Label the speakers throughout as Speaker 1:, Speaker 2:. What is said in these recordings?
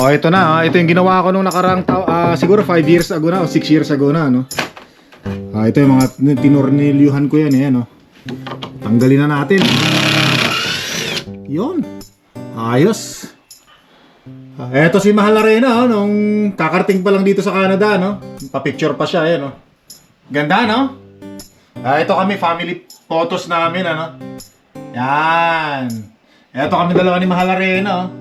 Speaker 1: Oh, ito na. ah. Ito yung ginawa ko nung nakarang tao, ah, siguro 5 years ago na o 6 years ago na, no. Ah, ito yung mga tinornilyuhan ko yan, eh, no. Tanggalin na natin. Yon. Ayos. Ah, eto si Mahal Arena, oh, nung kakarating pa lang dito sa Canada, no. Pa-picture pa siya, ayan, no. Ganda, no? Ah, ito kami, family photos namin, ano. Yan. Eto kami dalawa ni Mahal Arena, oh.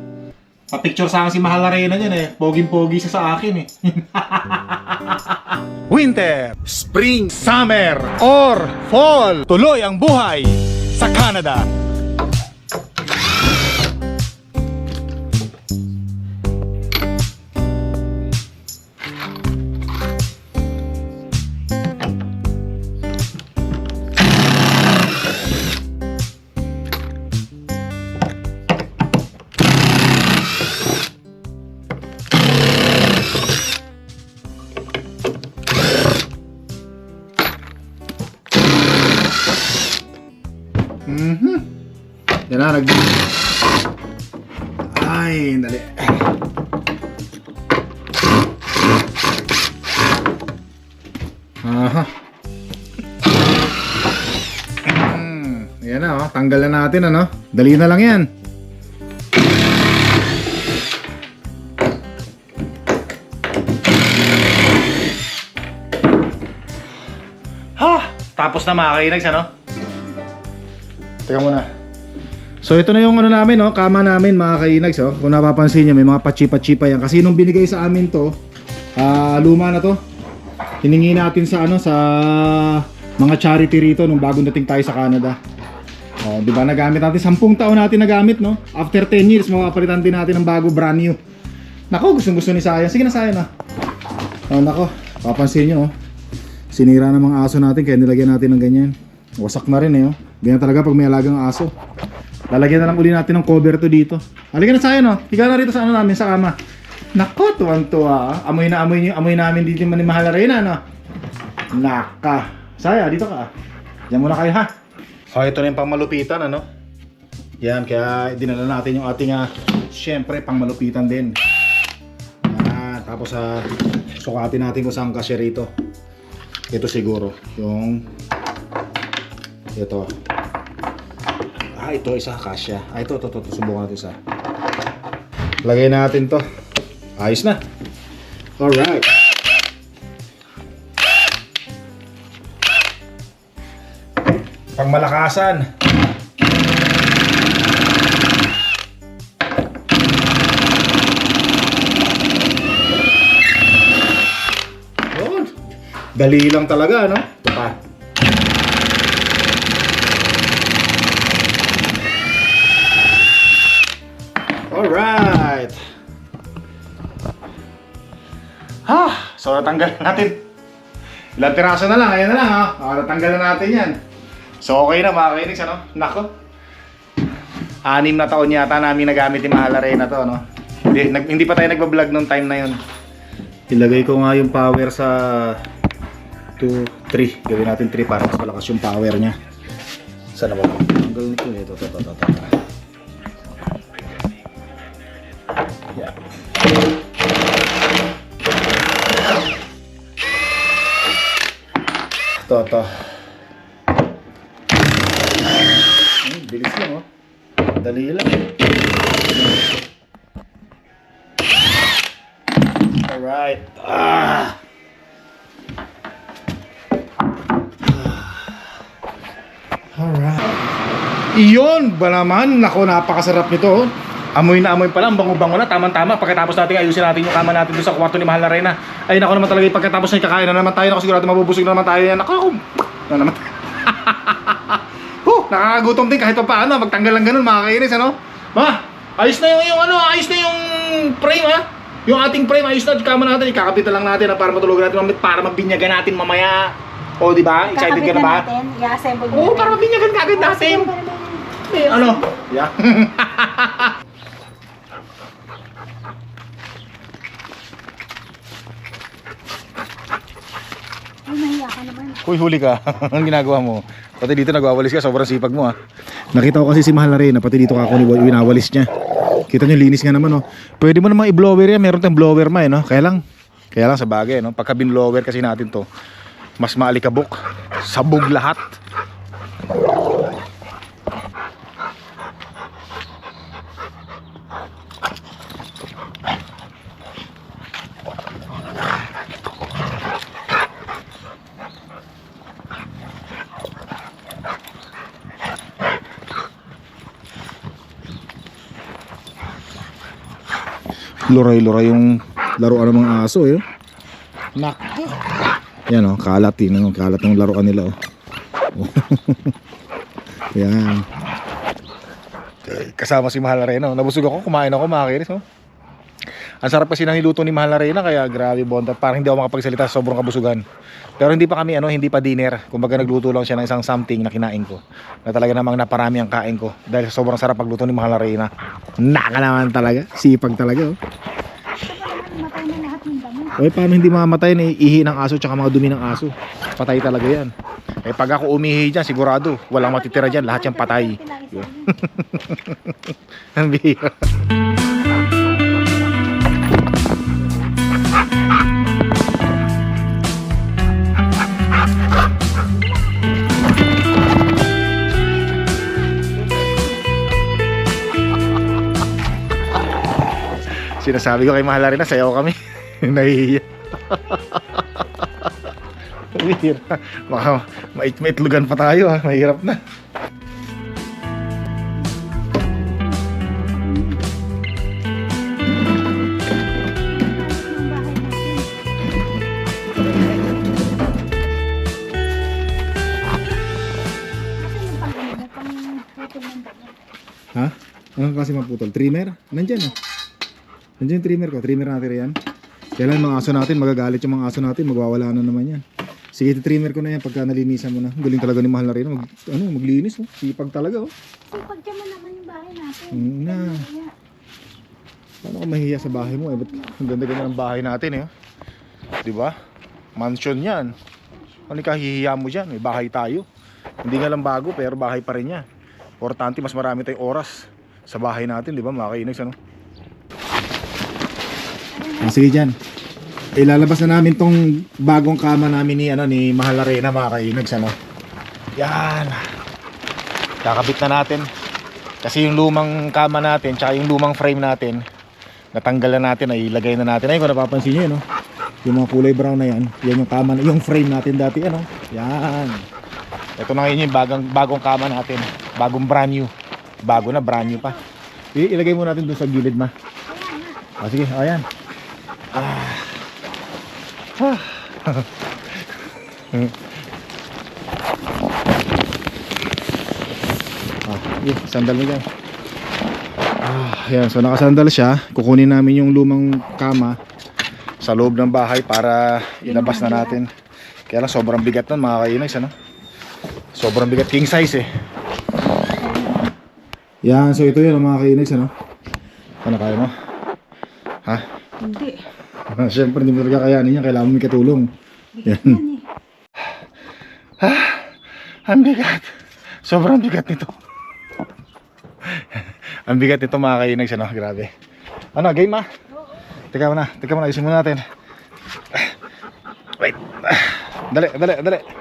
Speaker 1: Pa-picture sa akin si Mahal Arena niyan eh. Poging-pogi siya sa akin eh. Winter, Spring, Summer, or Fall. Tuloy ang buhay sa Canada. Na, nag... Ay, dali. Aha. Mm, yan na, oh. tanggal na natin, ano? Dali na lang yan. Ha! Tapos na mga kainags, ano? Teka muna. So ito na yung ano namin, no? kama namin mga kainags. Oh. Kung napapansin nyo, may mga pachipa-chipa yan. Kasi nung binigay sa amin to, ah, luma na to. Hiningi natin sa ano sa mga charity rito nung bagong dating tayo sa Canada. Oh, 'di ba? Nagamit natin 10 taon natin nagamit, no? After 10 years, mapapalitan din natin ng bago brand new. Nako, gustong-gusto ni Saya. Sige na, Saya na. Oh, nako. Papansin nyo, oh. Sinira ng mga aso natin kaya nilagyan natin ng ganyan. Wasak na rin eh, oh. Ganyan talaga pag may alagang aso. Lalagyan na lang uli natin ng cover to dito. Halika na sa'yo, no? Higa na rito sa ano namin, sa kama. Nako, tuwang-tuwa. Amoy na amoy, niyo, amoy namin dito man ni Mahal Arena, no? Naka. Saya, dito ka. ah. Diyan muna kayo, ha? Oh, ito na yung pangmalupitan, ano? Yan, kaya dinala natin yung ating, ah, syempre, pangmalupitan din. Yan, tapos, ah, sukatin natin kung saan kasya rito. Ito siguro, yung ito. Ah, ito isa kasya. Ah, ito, ito, ito, ito. Subukan natin isa. Lagay natin to. Ayos na. Alright. Pangmalakasan. Yun. Dali lang talaga, no? Ito pa. So natanggal natin. Ilang tiraso na lang, ayan na lang ha. Ah, natanggal na natin yan. So okay na mga kainis, ano? Nako. Anim na taon yata namin nagamit yung Mahal Arena to, no? Hindi, nag, hindi pa tayo nagbablog nung time na yun. Ilagay ko nga yung power sa 2, 3. Gawin natin 3 para mas malakas yung power niya. Sana ba? Tanggal nito. Ito, ito, ito, ito, ito. Yeah. Ito, ito. Hmm, bilis lang oh. Dali lang. Alright. Ah! Alright. Iyon ba naman? Nako, napakasarap nito. oh. Amoy na amoy pa lang, bango-bango na, tamang-tama. Pagkatapos natin ayusin natin yung kama natin doon sa kwarto ni Mahal na Reyna. Ay nako naman talaga, pagkatapos na kakain na naman tayo, nako sigurado mabubusog na naman tayo yan. Nako, ako, na naman. Huh, nakakagutom din kahit pa paano, magtanggal lang ganun, makakainis, ano? Ma, ayos na yung, yung ano, ayos na yung frame, ha? Yung ating frame, ayos na, kama natin, ikakapit lang natin, ha, para matulugan natin, mamit, para mabinyagan natin mamaya. O, di ba? Excited ka na ba?
Speaker 2: natin, i-assemble
Speaker 1: Oo, para mabinyagan ka agad natin. Eh, ano? Yeah.
Speaker 2: ka naman.
Speaker 1: Uy, huli ka. Anong ginagawa mo? Pati dito nagwawalis ka, sobrang sipag mo ha. Nakita ko kasi si Mahal na rin, pati dito ka ako ni winawalis niya. Kita nyo, linis nga naman, oh. Pwede mo namang i-blower yan. Meron tayong blower ma, eh, no? Kaya lang, kaya lang sa bagay, no? Pagka binlower kasi natin to, mas maalikabok. Sabog lahat. Luray-luray yung laruan ng mga aso, eh. Nako. Yan, oh. Kalat, yun, oh. Kalat ng laruan nila, oh. Yan. Kasama si Mahal Arena. Nabusog ako, kumain ako, mga kiris, oh. Ang sarap kasi ng niluto ni Mahal Arena, kaya grabe bonda. Parang hindi ako makapagsalita, sobrang kabusugan. Pero hindi pa kami, ano, hindi pa dinner. Kumbaga nagluto lang siya ng isang something na kinain ko. Na talaga namang naparami ang kain ko. Dahil sobrang sarap pagluto ni Mahal Arena. Naka naman talaga. Sipag talaga, oh. Okay, paano hindi mamamatay na ihi ng aso tsaka mga dumi ng aso? Patay talaga yan. Eh pag ako umihi dyan, sigurado, walang matitira dyan, lahat yan patay. Ang bihira. Sinasabi ko kay Mahal rin na sayaw kami. Nahihiya. Bihira. Baka mait maitlugan pa tayo ha. Mahirap na. Ha? Anong klase maputol? Trimmer? Nandyan ah. Nandyan yung trimmer ko. Trimmer natin yan. Kailan mga aso natin, magagalit yung mga aso natin, magwawala na naman yan. Sige, trimmer ko na yan pagka nalinisan mo na. Galing talaga ni Mahal na rin. Mag, ano, maglinis oh. Sipag talaga oh.
Speaker 2: So, pag mo naman yung bahay natin.
Speaker 1: Mm, na. Paano ka mahihiya sa bahay mo eh? Ba't ang ganda-ganda ng bahay natin eh. Di ba? Mansion yan. Ano ka hihiya mo dyan? May bahay tayo. Hindi nga lang bago pero bahay pa rin yan. Importante mas marami tayong oras sa bahay natin, di ba? Mga kainags, ano? Ah, sige dyan. Ilalabas na namin tong bagong kama namin ni ano ni Mahal Arena mga kainags ano. Yan. Kakabit na natin. Kasi yung lumang kama natin, tsaka yung lumang frame natin, natanggal na natin, ay ilagay na natin. Ayun, kung napapansin nyo, yun, no? yung mga kulay brown na yan, yan yung kama, yung frame natin dati, ano? Yan. Ito na ngayon yung bagong, bagong kama natin. Bagong brand new. Bago na, brand new pa. I- ilagay mo natin doon sa gilid, ma. Ah, sige, ayan. Ah. Ah. ah, yun, sandal mo dyan. Ah, yan, so nakasandal siya. Kukunin namin yung lumang kama sa loob ng bahay para ilabas na natin. Kaya lang sobrang bigat nun mga kainags, ano? Sobrang bigat king size eh. Yan, so ito yun mga kainags, ano? Ano kaya mo? Ha?
Speaker 2: Hindi.
Speaker 1: Siyempre hindi mo talaga kayanin yan, kailangan mo may katulong. Yan.
Speaker 2: Yan eh.
Speaker 1: Ang bigat. Sobrang bigat nito. Ang bigat nito mga kainags, ano? Grabe. Ano, game ah? Teka muna, teka muna, ayusin muna natin. Wait. Dali, dali, dali.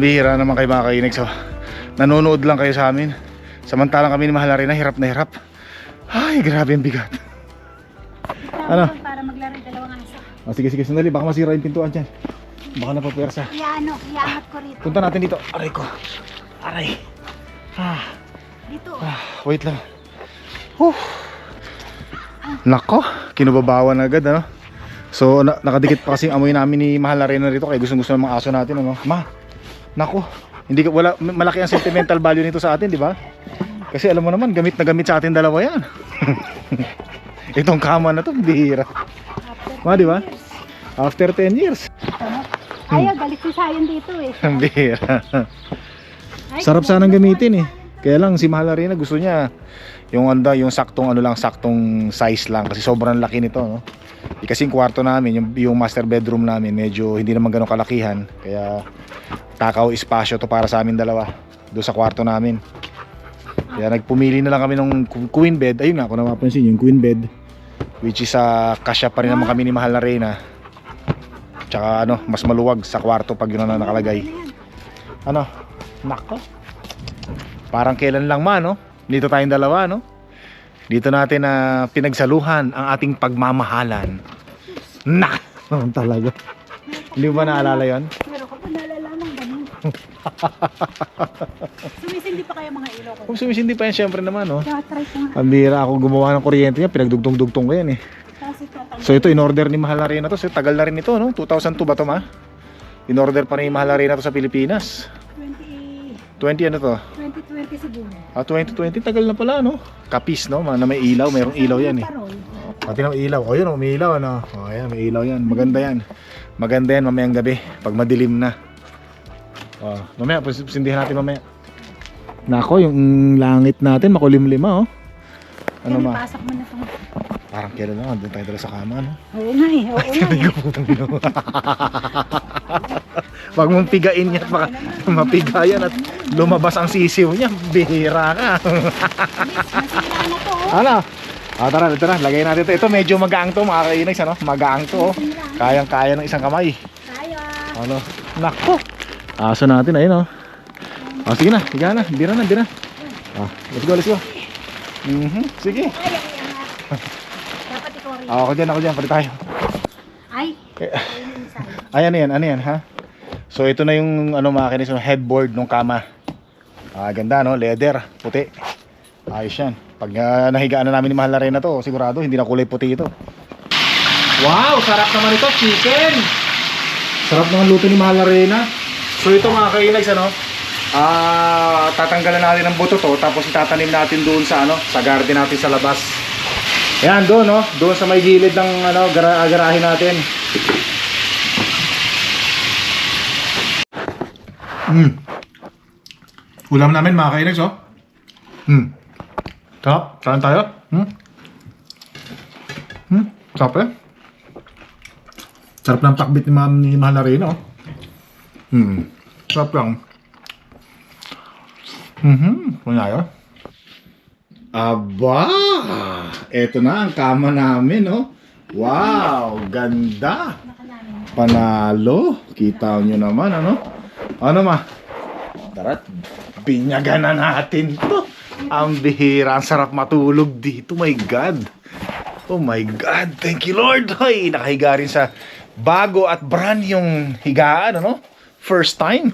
Speaker 1: Pambihira naman kayo mga kainig. So, nanonood lang kayo sa amin. Samantalang kami ni Mahal na hirap na hirap. Ay, grabe ang bigat. Ano?
Speaker 2: Para maglaro yung dalawang asa.
Speaker 1: Oh, sige, sige, sandali. Baka masira yung pintuan dyan. Baka napapwersa.
Speaker 2: Iano, iangat ko rito.
Speaker 1: Punta natin dito. Aray ko. Aray. Ah,
Speaker 2: Dito.
Speaker 1: ah, wait lang. Huh. Nako, kinubabawan agad ano. So na- nakadikit pa kasi amoy namin ni Mahal Arena rito kaya gustong gusto ng mga aso natin ano. Ma. Nako. Hindi ka wala malaki ang sentimental value nito sa atin, di ba? Kasi alam mo naman, gamit na gamit sa atin dalawa 'yan. Itong kama na to, bihira. Ma, di ba? After 10 years.
Speaker 2: Ayaw, galit si Sayon dito eh.
Speaker 1: Ang bihira.
Speaker 2: Ay,
Speaker 1: Sarap sanang gamitin eh. Kaya lang si Mahal Arena gusto niya yung anda, yung saktong ano lang, saktong size lang kasi sobrang laki nito, no. Kasi yung kwarto namin, yung, yung master bedroom namin, medyo hindi naman ganun kalakihan. Kaya takaw espasyo to para sa amin dalawa doon sa kwarto namin. Kaya nagpumili na lang kami ng qu- queen bed. Ayun nga, kung napapansin yung queen bed. Which is sa kasya pa rin naman kami ni Mahal na Reyna. Tsaka ano, mas maluwag sa kwarto pag yun na nakalagay. Ano? Nako. Parang kailan lang man, no? Dito tayong dalawa, no? Dito natin na pinagsaluhan ang ating pagmamahalan. Naman talaga. Hindi ba naalala yon?
Speaker 2: Pero ko pa nalalaman ganun. Sumisindi pa kayo mga ilaw ko.
Speaker 1: Kung sumisindi pa yan, syempre naman, no?
Speaker 2: Kaya try ko nga.
Speaker 1: Ang bira ako gumawa ng kuryente niya, pinagdugtong-dugtong ko yan, eh.
Speaker 2: Kasi.
Speaker 1: So ito, in-order ni Mahal Arena to. So, tagal na rin ito, no? 2002 ba to, ma? In-order pa rin ni Mahal Arena to sa Pilipinas.
Speaker 2: 20,
Speaker 1: 20 ano to?
Speaker 2: 2020 siguro.
Speaker 1: Ah, 2020, tagal na pala, no? Kapis, no? Mga na may ilaw, mayroong ilaw yan, eh.
Speaker 2: Parol.
Speaker 1: Pati na ilaw. O yun, oh, may ilaw ano. O ayan, may ilaw yan. Maganda yan. Maganda yan mamayang gabi. Pag madilim na. O, mamaya, sindihan natin mamaya. Nako, yung langit natin makulimlima oh. Ano
Speaker 2: Kaya
Speaker 1: ma?
Speaker 2: Pasok mo na itong...
Speaker 1: Parang kailan na, doon tayo dala sa kama, no?
Speaker 2: Oo nga eh, oo nga eh.
Speaker 1: Putang ina mo. Wag mong pigain yan, baka mapiga yan at lumabas ang sisiw niya. Bihira ka.
Speaker 2: Oh.
Speaker 1: ano? Ah, tara, na. Lagay natin ito. Ito medyo magaang to, mga kainags, ano? Magaang to, oh. Kayang-kaya ng isang kamay.
Speaker 2: Kaya.
Speaker 1: Ano? Nako. Aso natin ayun oh. Ah, sige na, higa na, bira na, bira. Ah, let's go, let's go. Mhm, sige.
Speaker 2: Dapat ikaw rin.
Speaker 1: Ah, ako diyan, ako diyan, pali tayo.
Speaker 2: Ay.
Speaker 1: Eh. Ay, ano yan, ano yan, ha? So, ito na yung, ano mga kinis, yung headboard ng kama. Ah, ganda, no? Leather, puti. Ayos yan. Pag ah, nahigaan na namin ni Mahal na rin na to, sigurado, hindi na kulay puti ito. Wow, sarap naman ito, chicken! Sarap naman luto ni Mahal Arena. So ito mga kainags ano, ah tatanggalan natin ng buto to tapos itatanim natin doon sa ano, sa garden natin sa labas. Yan doon no, doon sa may gilid ng ano, gara garahe natin. Mm. Ulam namin mga kainags oh. Hmm. Sarap, kain tayo. Hmm. Hmm, sarap eh. Sarap ng takbit ni Ma'am ni Mahal Arena, oh. Hmm. Sarap lang. Mhm. Kunyaya. Aba! Eto na ang kama namin, oh. Wow! Ganda! Panalo! Kita nyo naman, ano? Ano ma? Tara, binyagan na natin to. Ang bihira, ang sarap matulog dito. My God! Oh my God! Thank you, Lord! Hoy, nakahiga rin sa bago at brand yung higaan, ano? First time.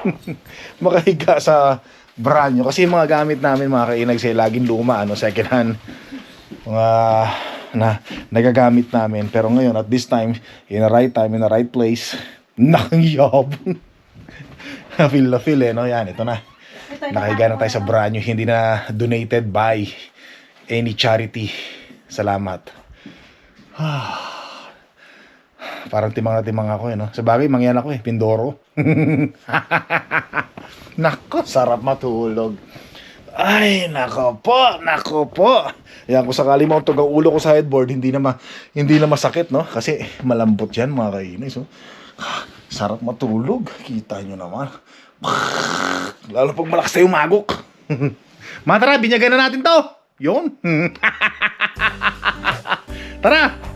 Speaker 1: Makahiga sa brand new. Kasi yung mga gamit namin, mga kainag, say, laging luma, ano, second hand. Mga na nagagamit namin. Pero ngayon, at this time, in the right time, in the right place, nangyabong. feel na feel eh, no? Yan, ito na. Nakahiga na tayo sa brand new, hindi na donated by any charity. Salamat. Parang timang na timang ako eh, no? Sa bagay, mangyan ako eh, Pindoro. nako, sarap matulog. Ay, nako po, nako po. Yan, kung sakali mo tugang ulo ko sa headboard, hindi na, ma, hindi na masakit, no? Kasi malambot yan, mga kainis, oh. Sarap matulog. Kita nyo naman. Lalo pag malakas tayo magok. Mga tara, binyagan na natin to. Yun. tara.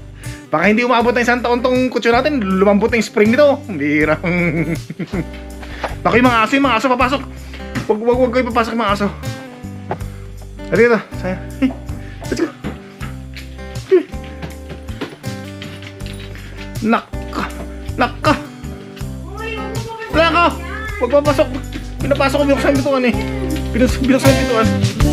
Speaker 1: Baka hindi umabot ng isang taon tong kutso natin, lumambot na spring nito. Birang. Baka yung mga aso, yung mga aso papasok. Wag, wag, wag kayo papasok yung mga aso. At dito, saya. Hey, let's go. Nakka. Nakka. Wala. Wag papasok. Pinapasok ko, binuksan yung bituan eh. Binuksan, binuksan yung bituan.